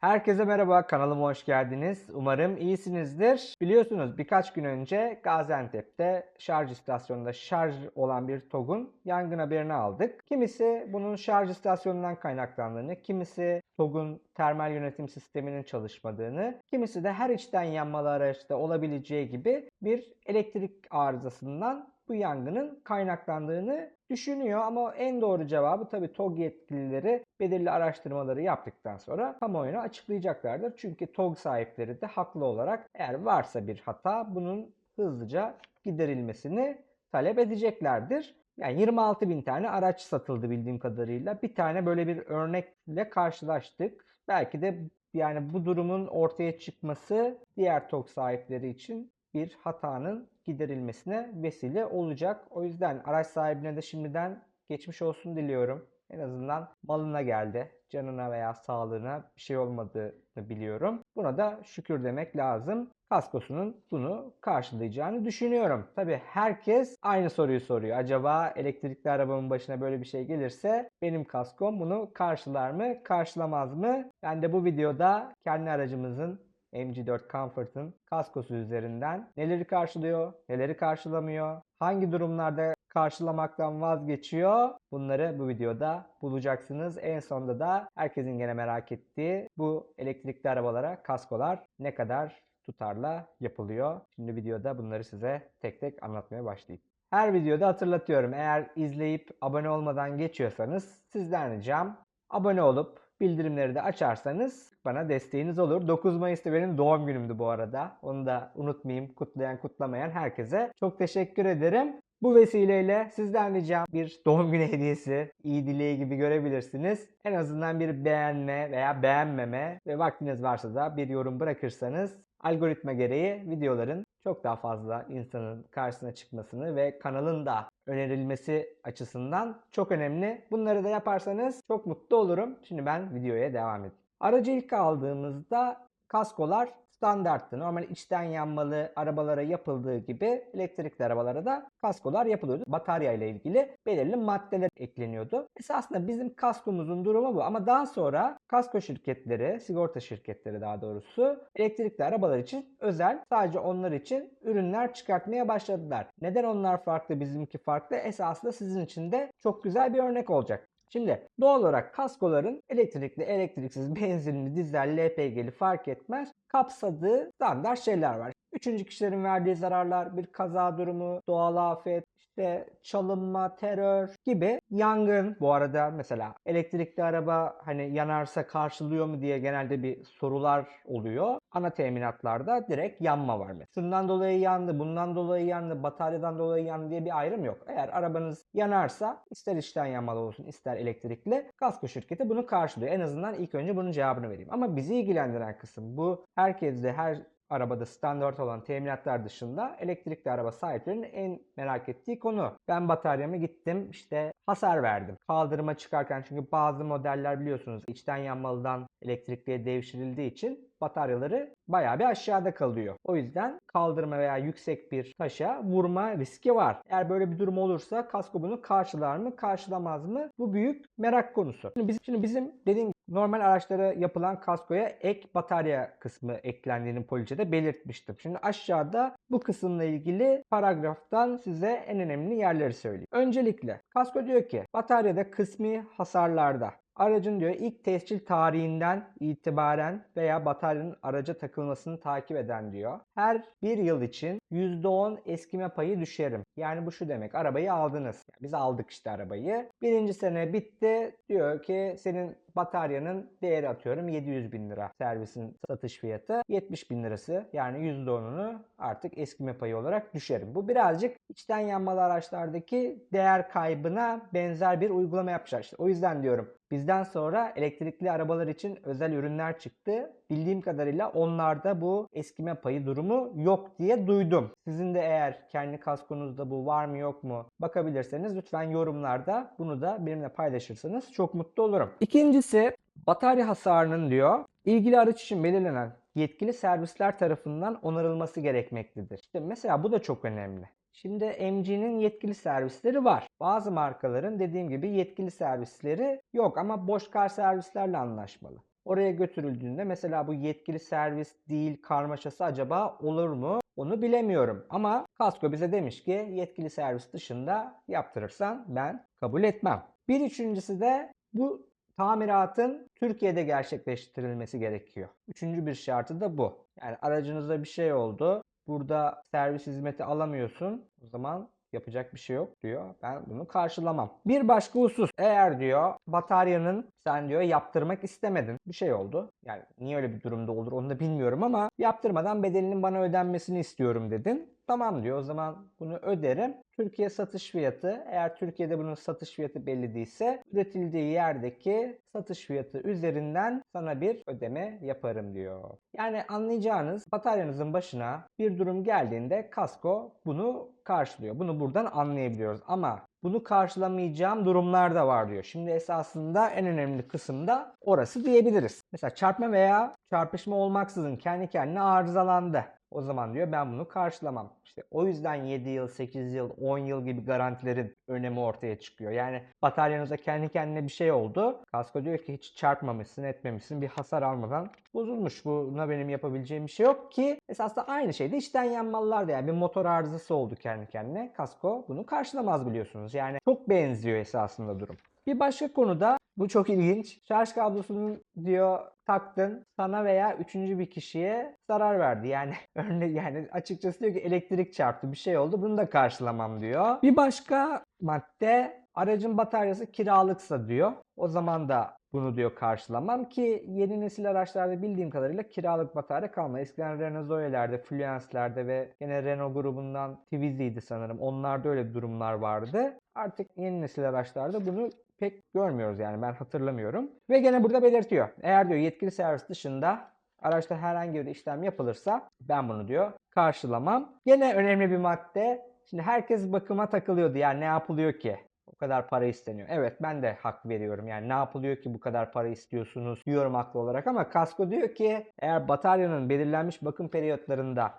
Herkese merhaba, kanalıma hoş geldiniz. Umarım iyisinizdir. Biliyorsunuz birkaç gün önce Gaziantep'te şarj istasyonunda şarj olan bir TOG'un yangın haberini aldık. Kimisi bunun şarj istasyonundan kaynaklandığını, kimisi TOG'un termal yönetim sisteminin çalışmadığını, kimisi de her içten yanmalı araçta olabileceği gibi bir elektrik arızasından bu yangının kaynaklandığını düşünüyor ama en doğru cevabı tabii TOG yetkilileri belirli araştırmaları yaptıktan sonra kamuoyuna açıklayacaklardır. Çünkü TOG sahipleri de haklı olarak eğer varsa bir hata bunun hızlıca giderilmesini talep edeceklerdir. Yani 26 bin tane araç satıldı bildiğim kadarıyla. Bir tane böyle bir örnekle karşılaştık. Belki de yani bu durumun ortaya çıkması diğer TOG sahipleri için bir hatanın giderilmesine vesile olacak. O yüzden araç sahibine de şimdiden geçmiş olsun diliyorum. En azından malına geldi. Canına veya sağlığına bir şey olmadığını biliyorum. Buna da şükür demek lazım. Kaskosunun bunu karşılayacağını düşünüyorum. Tabi herkes aynı soruyu soruyor. Acaba elektrikli arabamın başına böyle bir şey gelirse benim kaskom bunu karşılar mı, karşılamaz mı? Ben de bu videoda kendi aracımızın MG4 Comfort'ın kaskosu üzerinden neleri karşılıyor, neleri karşılamıyor, hangi durumlarda karşılamaktan vazgeçiyor bunları bu videoda bulacaksınız. En sonunda da herkesin gene merak ettiği bu elektrikli arabalara kaskolar ne kadar tutarla yapılıyor. Şimdi videoda bunları size tek tek anlatmaya başlayayım. Her videoda hatırlatıyorum eğer izleyip abone olmadan geçiyorsanız sizden ricam abone olup bildirimleri de açarsanız bana desteğiniz olur. 9 Mayıs'ta benim doğum günümdü bu arada. Onu da unutmayayım. Kutlayan kutlamayan herkese çok teşekkür ederim. Bu vesileyle sizden ricam bir doğum günü hediyesi, iyi dileği gibi görebilirsiniz. En azından bir beğenme veya beğenmeme ve vaktiniz varsa da bir yorum bırakırsanız algoritma gereği videoların çok daha fazla insanın karşısına çıkmasını ve kanalın da önerilmesi açısından çok önemli. Bunları da yaparsanız çok mutlu olurum. Şimdi ben videoya devam edeyim. Aracı ilk aldığımızda kaskolar standarttı. Normal içten yanmalı arabalara yapıldığı gibi elektrikli arabalara da kaskolar yapılıyordu. Batarya ile ilgili belirli maddeler ekleniyordu. Esasında bizim kaskomuzun durumu bu ama daha sonra kasko şirketleri, sigorta şirketleri daha doğrusu elektrikli arabalar için özel sadece onlar için ürünler çıkartmaya başladılar. Neden onlar farklı bizimki farklı? Esasında sizin için de çok güzel bir örnek olacak. Şimdi doğal olarak kaskoların elektrikli, elektriksiz, benzinli, dizel, LPG'li fark etmez kapsadığı standart şeyler var. Üçüncü kişilerin verdiği zararlar, bir kaza durumu, doğal afet, işte çalınma, terör gibi yangın. Bu arada mesela elektrikli araba hani yanarsa karşılıyor mu diye genelde bir sorular oluyor. Ana teminatlarda direkt yanma var mesela. Şundan dolayı yandı, bundan dolayı yandı, bataryadan dolayı yandı diye bir ayrım yok. Eğer arabanız yanarsa ister içten yanmalı olsun ister elektrikli kasko şirketi bunu karşılıyor. En azından ilk önce bunun cevabını vereyim. Ama bizi ilgilendiren kısım bu herkeste her arabada standart olan teminatlar dışında elektrikli araba sahiplerinin en merak ettiği konu. Ben bataryamı gittim işte hasar verdim. Kaldırıma çıkarken çünkü bazı modeller biliyorsunuz içten yanmalıdan elektrikliye devşirildiği için bataryaları bayağı bir aşağıda kalıyor. O yüzden kaldırma veya yüksek bir taşa vurma riski var. Eğer böyle bir durum olursa kasko bunu karşılar mı, karşılamaz mı? Bu büyük merak konusu. Şimdi bizim, şimdi bizim dediğim normal araçlara yapılan kaskoya ek batarya kısmı eklendiğini poliçede belirtmiştim. Şimdi aşağıda bu kısımla ilgili paragraftan size en önemli yerleri söyleyeyim. Öncelikle kasko diyor ki bataryada kısmi hasarlarda Aracın diyor ilk tescil tarihinden itibaren veya bataryanın araca takılmasını takip eden diyor. Her bir yıl için %10 eskime payı düşerim. Yani bu şu demek arabayı aldınız. Yani biz aldık işte arabayı. Birinci sene bitti. Diyor ki senin bataryanın değeri atıyorum 700 bin lira servisin satış fiyatı 70 bin lirası yani %10'unu artık eskime payı olarak düşerim. Bu birazcık içten yanmalı araçlardaki değer kaybına benzer bir uygulama yapmışlar. İşte o yüzden diyorum bizden sonra elektrikli arabalar için özel ürünler çıktı. Bildiğim kadarıyla onlarda bu eskime payı durumu yok diye duydum. Sizin de eğer kendi kaskonuzda bu var mı yok mu bakabilirseniz lütfen yorumlarda bunu da benimle paylaşırsanız çok mutlu olurum. İkincisi batarya hasarının diyor ilgili araç için belirlenen yetkili servisler tarafından onarılması gerekmektedir. İşte mesela bu da çok önemli. Şimdi MG'nin yetkili servisleri var. Bazı markaların dediğim gibi yetkili servisleri yok ama boş kar servislerle anlaşmalı. Oraya götürüldüğünde mesela bu yetkili servis değil karmaşası acaba olur mu? Onu bilemiyorum. Ama kasko bize demiş ki yetkili servis dışında yaptırırsan ben kabul etmem. Bir üçüncüsü de bu tamiratın Türkiye'de gerçekleştirilmesi gerekiyor. Üçüncü bir şartı da bu. Yani aracınızda bir şey oldu. Burada servis hizmeti alamıyorsun. O zaman yapacak bir şey yok diyor. Ben bunu karşılamam. Bir başka husus eğer diyor bataryanın sen diyor yaptırmak istemedin. Bir şey oldu. Yani niye öyle bir durumda olur onu da bilmiyorum ama yaptırmadan bedelinin bana ödenmesini istiyorum dedin. Tamam diyor o zaman bunu öderim. Türkiye satış fiyatı eğer Türkiye'de bunun satış fiyatı belli değilse üretildiği yerdeki satış fiyatı üzerinden sana bir ödeme yaparım diyor. Yani anlayacağınız bataryanızın başına bir durum geldiğinde kasko bunu karşılıyor. Bunu buradan anlayabiliyoruz ama bunu karşılamayacağım durumlar da var diyor. Şimdi esasında en önemli kısım da orası diyebiliriz. Mesela çarpma veya çarpışma olmaksızın kendi kendine arızalandı. O zaman diyor ben bunu karşılamam. İşte o yüzden 7 yıl, 8 yıl, 10 yıl gibi garantilerin önemi ortaya çıkıyor. Yani bataryanıza kendi kendine bir şey oldu. Kasko diyor ki hiç çarpmamışsın, etmemişsin, bir hasar almadan bozulmuş. Buna benim yapabileceğim bir şey yok ki esasında aynı şeyde içten yanmalılar da yani bir motor arızası oldu kendi kendine. Kasko bunu karşılamaz biliyorsunuz. Yani çok benziyor esasında durum. Bir başka konuda bu çok ilginç. Şarj kablosunu diyor taktın sana veya üçüncü bir kişiye zarar verdi. Yani örneğin yani açıkçası diyor ki elektrik çarptı bir şey oldu bunu da karşılamam diyor. Bir başka madde aracın bataryası kiralıksa diyor. O zaman da bunu diyor karşılamam ki yeni nesil araçlarda bildiğim kadarıyla kiralık batarya kalmadı. Eskiden Renault Zoe'lerde, Fluence'lerde ve yine Renault grubundan Twizy'ydi sanırım. Onlarda öyle durumlar vardı. Artık yeni nesil araçlarda bunu pek görmüyoruz yani ben hatırlamıyorum. Ve gene burada belirtiyor. Eğer diyor yetkili servis dışında araçta herhangi bir işlem yapılırsa ben bunu diyor karşılamam. Gene önemli bir madde. Şimdi herkes bakıma takılıyordu. Yani ne yapılıyor ki? O kadar para isteniyor. Evet ben de hak veriyorum. Yani ne yapılıyor ki bu kadar para istiyorsunuz diyorum haklı olarak ama kasko diyor ki eğer bataryanın belirlenmiş bakım periyotlarında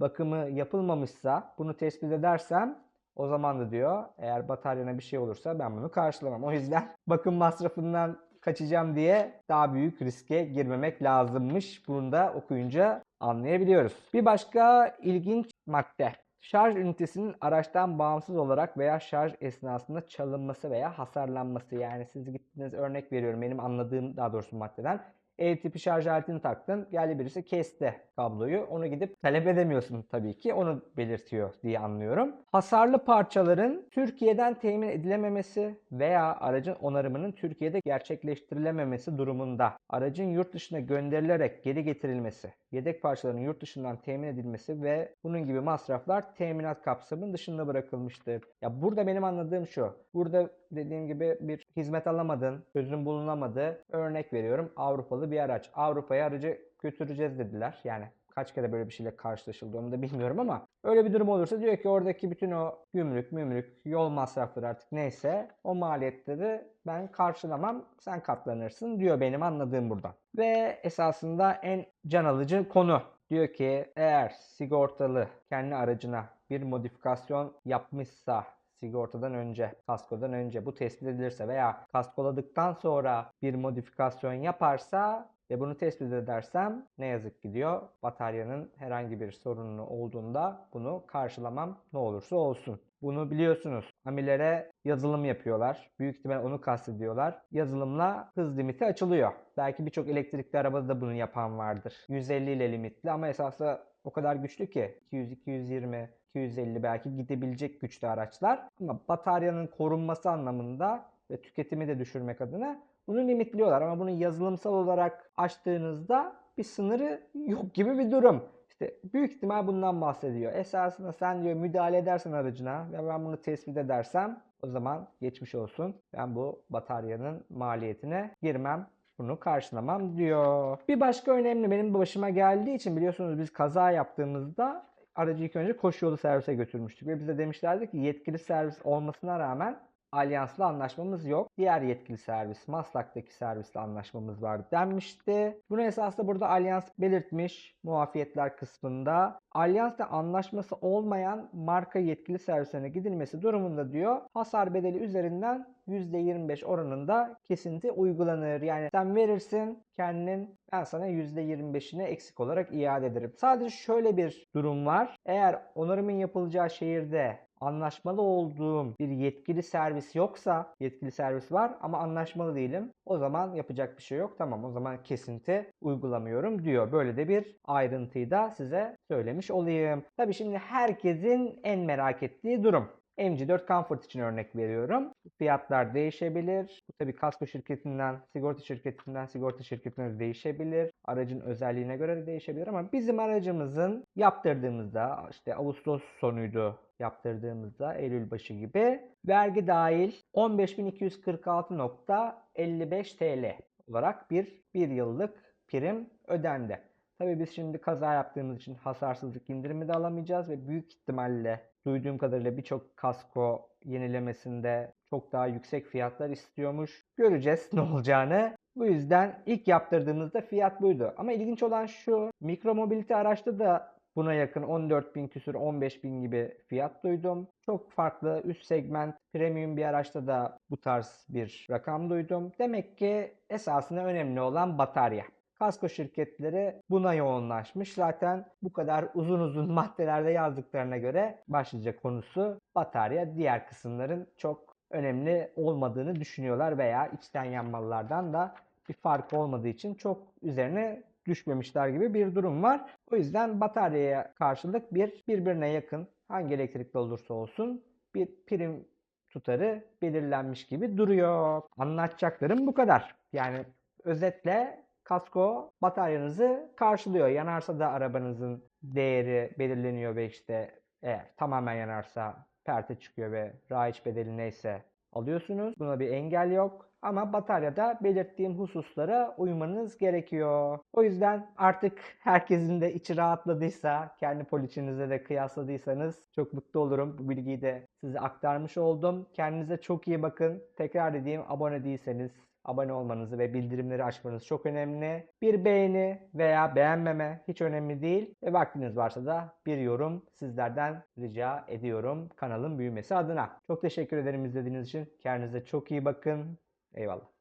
bakımı yapılmamışsa bunu tespit edersem o zaman da diyor eğer bataryana bir şey olursa ben bunu karşılamam. O yüzden bakım masrafından kaçacağım diye daha büyük riske girmemek lazımmış. Bunu da okuyunca anlayabiliyoruz. Bir başka ilginç madde. Şarj ünitesinin araçtan bağımsız olarak veya şarj esnasında çalınması veya hasarlanması. Yani siz gittiniz örnek veriyorum benim anladığım daha doğrusu maddeden. E tipi şarj aletini taktın. Geldi birisi kesti kabloyu. Onu gidip talep edemiyorsun tabii ki. Onu belirtiyor diye anlıyorum. Hasarlı parçaların Türkiye'den temin edilememesi veya aracın onarımının Türkiye'de gerçekleştirilememesi durumunda aracın yurt dışına gönderilerek geri getirilmesi, yedek parçaların yurt dışından temin edilmesi ve bunun gibi masraflar teminat kapsamının dışında bırakılmıştır. Ya burada benim anladığım şu. Burada dediğim gibi bir hizmet alamadın, çözüm bulunamadı. Örnek veriyorum Avrupalı bir araç. Avrupa'ya aracı götüreceğiz dediler. Yani kaç kere böyle bir şeyle karşılaşıldı onu da bilmiyorum ama öyle bir durum olursa diyor ki oradaki bütün o gümrük, mümrük, yol masrafları artık neyse o maliyetleri ben karşılamam sen katlanırsın diyor benim anladığım buradan. Ve esasında en can alıcı konu diyor ki eğer sigortalı kendi aracına bir modifikasyon yapmışsa sigortadan önce, kaskodan önce bu tespit edilirse veya kaskoladıktan sonra bir modifikasyon yaparsa ve bunu tespit edersem ne yazık ki diyor bataryanın herhangi bir sorunu olduğunda bunu karşılamam ne olursa olsun. Bunu biliyorsunuz. Amilere yazılım yapıyorlar. Büyük ihtimal onu kastediyorlar. Yazılımla hız limiti açılıyor. Belki birçok elektrikli arabada da bunu yapan vardır. 150 ile limitli ama esasında o kadar güçlü ki 200, 220, 250 belki gidebilecek güçlü araçlar. Ama bataryanın korunması anlamında ve tüketimi de düşürmek adına bunu limitliyorlar. Ama bunu yazılımsal olarak açtığınızda bir sınırı yok gibi bir durum. İşte büyük ihtimal bundan bahsediyor. Esasında sen diyor müdahale edersen aracına ve ben bunu tespit edersem o zaman geçmiş olsun. Ben bu bataryanın maliyetine girmem bunu karşılamam diyor. Bir başka önemli benim başıma geldiği için biliyorsunuz biz kaza yaptığımızda aracı ilk önce koşu yolu servise götürmüştük. Ve bize demişlerdi ki yetkili servis olmasına rağmen Alyans'la anlaşmamız yok. Diğer yetkili servis, Maslak'taki servisle anlaşmamız var denmişti. Bunu esasında burada Alyans belirtmiş muafiyetler kısmında. Alyans'la anlaşması olmayan marka yetkili servislerine gidilmesi durumunda diyor hasar bedeli üzerinden %25 oranında kesinti uygulanır. Yani sen verirsin kendinin ben sana %25'ini eksik olarak iade ederim. Sadece şöyle bir durum var. Eğer onarımın yapılacağı şehirde anlaşmalı olduğum bir yetkili servis yoksa, yetkili servis var ama anlaşmalı değilim. O zaman yapacak bir şey yok. Tamam o zaman kesinti uygulamıyorum diyor. Böyle de bir ayrıntıyı da size söylemiş olayım. Tabii şimdi herkesin en merak ettiği durum. MG4 Comfort için örnek veriyorum. Fiyatlar değişebilir. Bu tabii kasko şirketinden, sigorta şirketinden, sigorta şirketine de değişebilir. Aracın özelliğine göre de değişebilir ama bizim aracımızın yaptırdığımızda işte Ağustos sonuydu yaptırdığımızda Eylül başı gibi vergi dahil 15.246.55 TL olarak bir bir yıllık prim ödendi. Tabii biz şimdi kaza yaptığımız için hasarsızlık indirimi de alamayacağız ve büyük ihtimalle duyduğum kadarıyla birçok kasko yenilemesinde çok daha yüksek fiyatlar istiyormuş. Göreceğiz ne olacağını. Bu yüzden ilk yaptırdığımızda fiyat buydu. Ama ilginç olan şu, mikromobilite araçta da buna yakın 14 bin küsür 15 bin gibi fiyat duydum. Çok farklı üst segment premium bir araçta da bu tarz bir rakam duydum. Demek ki esasında önemli olan batarya. Kasko şirketleri buna yoğunlaşmış. Zaten bu kadar uzun uzun maddelerde yazdıklarına göre başlıca konusu batarya. Diğer kısımların çok önemli olmadığını düşünüyorlar veya içten yanmalılardan da bir fark olmadığı için çok üzerine düşmemişler gibi bir durum var. O yüzden bataryaya karşılık bir birbirine yakın hangi elektrikli olursa olsun bir prim tutarı belirlenmiş gibi duruyor. Anlatacaklarım bu kadar. Yani özetle kasko bataryanızı karşılıyor. Yanarsa da arabanızın değeri belirleniyor ve işte eğer tamamen yanarsa perte çıkıyor ve raiç bedeli neyse alıyorsunuz. Buna bir engel yok. Ama bataryada belirttiğim hususlara uymanız gerekiyor. O yüzden artık herkesin de içi rahatladıysa, kendi poliçinize de kıyasladıysanız çok mutlu olurum. Bu bilgiyi de size aktarmış oldum. Kendinize çok iyi bakın. Tekrar edeyim abone değilseniz abone olmanızı ve bildirimleri açmanız çok önemli. Bir beğeni veya beğenmeme hiç önemli değil. Ve vaktiniz varsa da bir yorum sizlerden rica ediyorum kanalın büyümesi adına. Çok teşekkür ederim izlediğiniz için. Kendinize çok iyi bakın. Eyvallah.